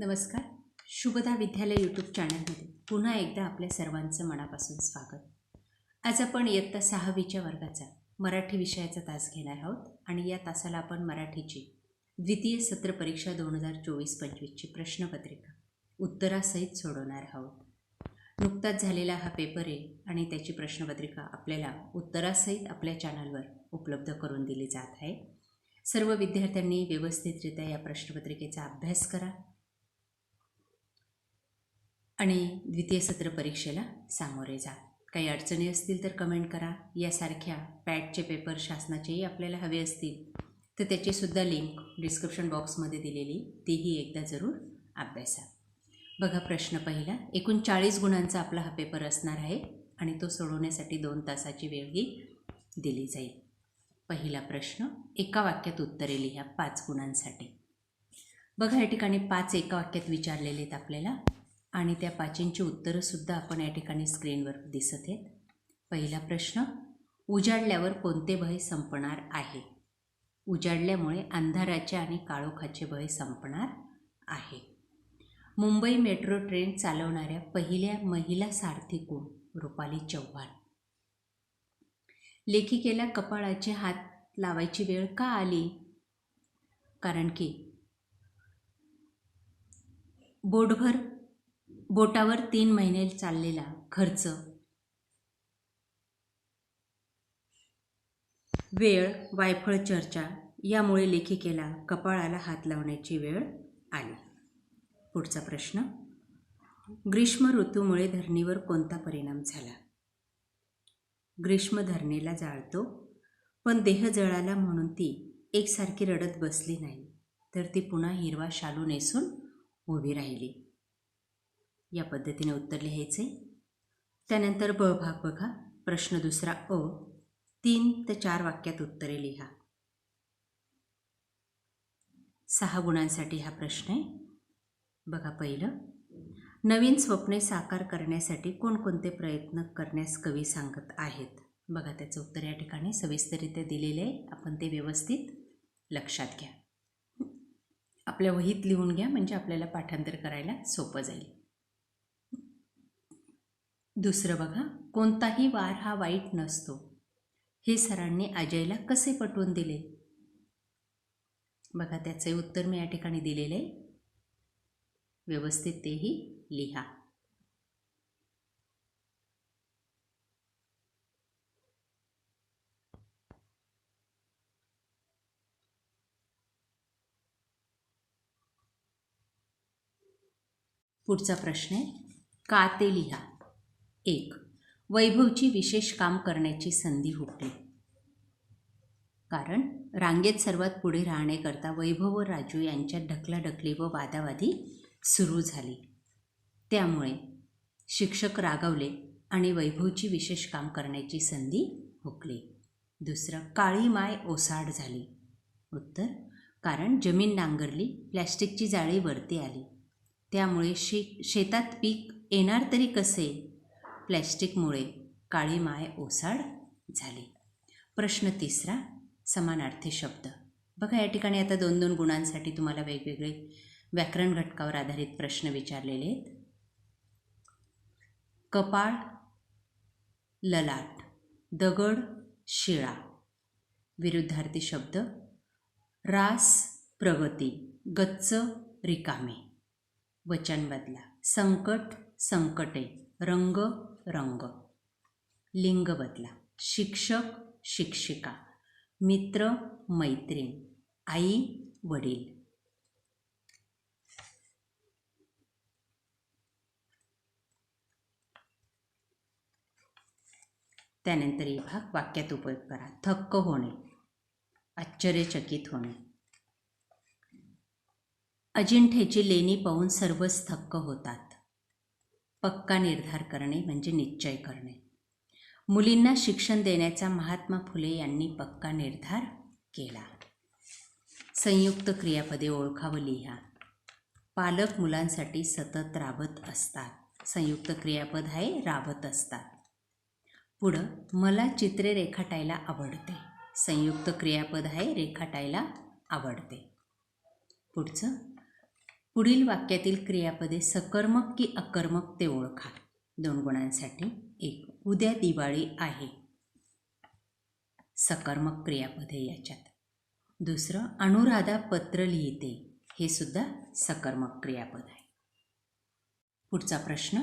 नमस्कार. शुभदा विद्यालय यूट्यूब चॅनलमध्ये पुन्हा एकदा आपल्या सर्वांचं मनापासून स्वागत. आज आपण इयत्ता सहावीच्या वर्गाचा मराठी विषयाचा तास घेणार आहोत आणि या तासाला आपण मराठीची द्वितीय सत्र परीक्षा दोन हजार चोवीस पंचवीसची प्रश्नपत्रिका उत्तरासहित सोडवणार आहोत. नुकताच झालेला हा पेपर आहे आणि त्याची प्रश्नपत्रिका आपल्याला उत्तरासहित आपल्या चॅनलवर उपलब्ध करून दिली जात आहे. सर्व विद्यार्थ्यांनी व्यवस्थितरित्या या प्रश्नपत्रिकेचा अभ्यास करा. आणि द्वितीय सत्र परीक्षेला सामोरे जा. काही अडचणी असतील तर कमेंट करा. यासारख्या पॅटचे पेपर शासनाचेही आपल्याला हवे असतील तर त्याचीसुद्धा लिंक डिस्क्रिप्शन बॉक्समध्ये दिलेली तीही एकदा जरूर अभ्यासा. बघा प्रश्न पहिला. एकूण चाळीस गुणांचा आपला हा पेपर असणार आहे आणि तो सोडवण्यासाठी दोन तासाची वेळही दिली जाईल. पहिला प्रश्न एका वाक्यात उत्तरे लिहा पाच गुणांसाठी. बघा या ठिकाणी पाच एका वाक्यात विचारलेले आहेत आपल्याला. आणि त्या पाचींची उत्तरंसुद्धा आपण या ठिकाणी स्क्रीनवर दिसत आहेत. पहिला प्रश्न उजाडल्यावर कोणते भय संपणार आहे? उजाडल्यामुळे अंधाराचे आणि काळोखाचे भय संपणार आहे. मुंबई मेट्रो ट्रेन चालवणाऱ्या पहिल्या महिला सारथी कोण? रुपाली चव्हाण. लेखिकेला कपाळाचे हात लावायची वेळ का आली? कारण की बोटभर बोटावर तीन महिने चाललेला खर्च. वेळ वायफळ चर्चा यामुळे लेखिकेला कपाळाला हात लावण्याची वेळ आली. पुढचा प्रश्न. ग्रीष्म ऋतूमुळे धरणीवर कोणता परिणाम झाला? ग्रीष्म धरणीला जाळतो पण देह जळाला म्हणून ती एकसारखी रडत बसली नाही तर ती पुन्हा हिरवा शालू नेसून उभी राहिली. या पद्धतीने उत्तर लिहायचे. त्यानंतर ब भाग बघा. प्रश्न दुसरा अ. तीन ते चार वाक्यात उत्तरे लिहा. सहा गुणांसाठी हा प्रश्न आहे. बघा पहिलं. नवीन स्वप्ने साकार करण्यासाठी कोणकोणते प्रयत्न करण्यास कवी सांगत आहेत? बघा त्याचं उत्तर या ठिकाणी सविस्तरित्या दिलेले आहे. आपण ते व्यवस्थित लक्षात घ्या. आपल्या वहीत लिहून घ्या म्हणजे आपल्याला पाठांतर करायला सोपं जाईल. दुसरं बघा कोणताही वार हा वाईट नसतो. हे सरांनी अजयला कसे पटवून दिले? बघा त्याचे उत्तर मी या ठिकाणी दिलेले व्यवस्थित तेही लिहा. पुढचा प्रश्न आहे का ते लिहा. एक. वैभवची विशेष काम करण्याची संधी हुकली कारण रांगेत सर्वात पुढे राहण्याकरता वैभव व राजू यांच्यात ढकलाढकली व वादावादी सुरू झाली. त्यामुळे शिक्षक रागावले आणि वैभवची विशेष काम करण्याची संधी हुकली. दुसरं काळी माय ओसाड झाली. उत्तर कारण जमीन नांगरली प्लॅस्टिकची जाळी वरती आली. त्यामुळे शे शेतात पीक येणार तरी कसे? प्लॅस्टिकमुळे काळी माय ओसाड झाली. प्रश्न तिसरा समानार्थी शब्द. बघा या ठिकाणी आता दोन दोन गुणांसाठी तुम्हाला वेगवेगळे व्याकरण घटकावर आधारित प्रश्न विचारलेले आहेत. कपाळ ललाट दगड शिळा. विरुद्धार्थी शब्द रास प्रगती गच्च रिकामे. वचन बदला. संकट संकटे रंग रंग. लिंग बदला शिक्षक शिक्षिका. मित्र मैत्रीण. आई वडील. त्यानंतर ही भाग वाक्यात उपयोग करा. थक्क होणे. आश्चर्यचकित होणे. अजिंठेची लेणी पाहून सर्वच थक्क होतात. पक्का निर्धार करणे म्हणजे निश्चय करणे. मुलींना शिक्षण देण्याचा महात्मा फुले यांनी पक्का निर्धार केला. संयुक्त क्रियापदे ओळखा व लिहा. पालक मुलांसाठी सतत राबत असतात. संयुक्त क्रियापद आहे राबत असतात. पुढं मला चित्रे रेखाटायला आवडते. संयुक्त क्रियापद आहे रेखाटायला आवडते. पुढचं पुढील वाक्यातील क्रियापदे सकर्मक की अकर्मक ते ओळखा दोन गुणांसाठी एक उद्या दिवाळी आहे. सकर्मक क्रियापदे याच्यात. दुसरं अनुराधा पत्र लिहिते. हे सुद्धा सकर्मक क्रियापद आहे. पुढचा प्रश्न.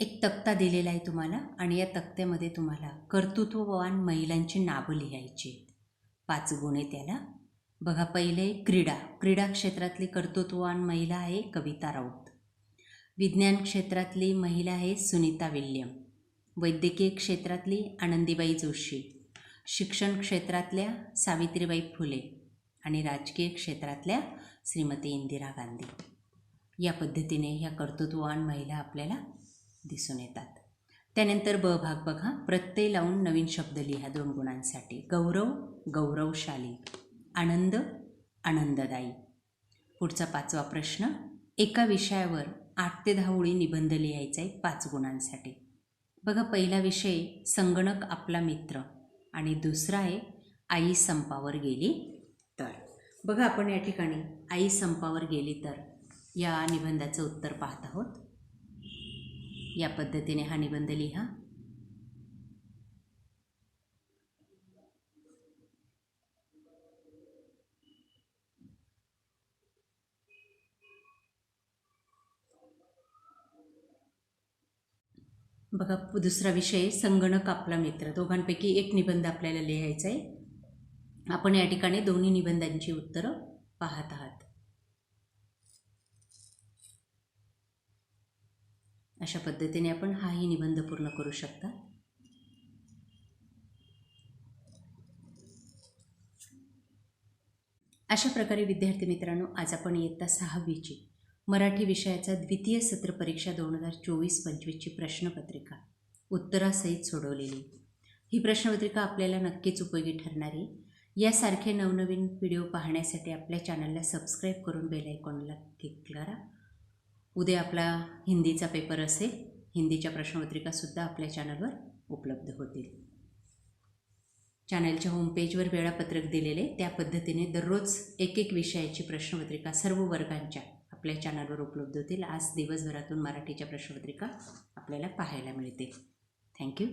एक तक्ता दिलेला आहे तुम्हाला आणि या तक्त्यामध्ये तुम्हाला कर्तृत्ववान महिलांची नावं लिहायची आहेत. पाच गुणे त्याला बघा पहिले क्रीडा. क्रीडा क्षेत्रातली कर्तृत्ववान महिला आहे कविता राऊत. विज्ञान क्षेत्रातली महिला आहे सुनीता विल्यम. वैद्यकीय क्षेत्रातली आनंदीबाई जोशी. शिक्षण क्षेत्रातल्या सावित्रीबाई फुले. आणि राजकीय क्षेत्रातल्या श्रीमती इंदिरा गांधी. या पद्धतीने ह्या कर्तृत्ववान महिला आपल्याला दिसून येतात. त्यानंतर ब भाग बघा. प्रत्यय लावून नवीन शब्द लिहा दोन गुणांसाठी. गौरव गौरवशाली. आनंद आनंददायी. पुढचा पाचवा प्रश्न एका विषयावर आठ ते दहा ओळी निबंध लिहायचा आहे पाच गुणांसाठी. बघा पहिला विषय संगणक आपला मित्र आणि दुसरा आहे आई संपावर गेली तर. बघा आपण या ठिकाणी आई संपावर गेली तर या निबंधाचं उत्तर पाहत आहोत. या पद्धतीने हा निबंध लिहा. बघा दुसरा विषय संगणक आपला मित्र. दोघांपैकी एक निबंध आपल्याला लिहायचा आहे आपण या ठिकाणी दोन्ही निबंधांची उत्तरं पाहत आहात. अशा पद्धतीने आपण हाही निबंध पूर्ण करू शकता. अशा प्रकारे विद्यार्थी मित्रांनो आज आपण इयत्ता सहावीची मराठी विषयाचा द्वितीय सत्र परीक्षा दोन हजार चोवीस पंचवीसची प्रश्नपत्रिका. उत्तरासहित सोडवलेली. ही प्रश्नपत्रिका आपल्याला नक्कीच उपयोगी ठरणारी. यासारखे नवनवीन व्हिडिओ पाहण्यासाठी आपल्या चॅनलला सबस्क्राईब करून बेल आयकॉनला क्लिक करा. उद्या आपला हिंदीचा पेपर असेल हिंदीच्या प्रश्नपत्रिकासुद्धा आपल्या चॅनलवर उपलब्ध होतील. चॅनलच्या होमपेजवर वेळापत्रक दिलेले त्या पद्धतीने दररोज एक एक विषयाची प्रश्नपत्रिका सर्व वर्गांच्या आपल्या चॅनलवर उपलब्ध होतील. आज दिवसभरातून मराठीच्या प्रश्नपत्रिका आपल्याला पाहायला मिळतील. थँक्यू.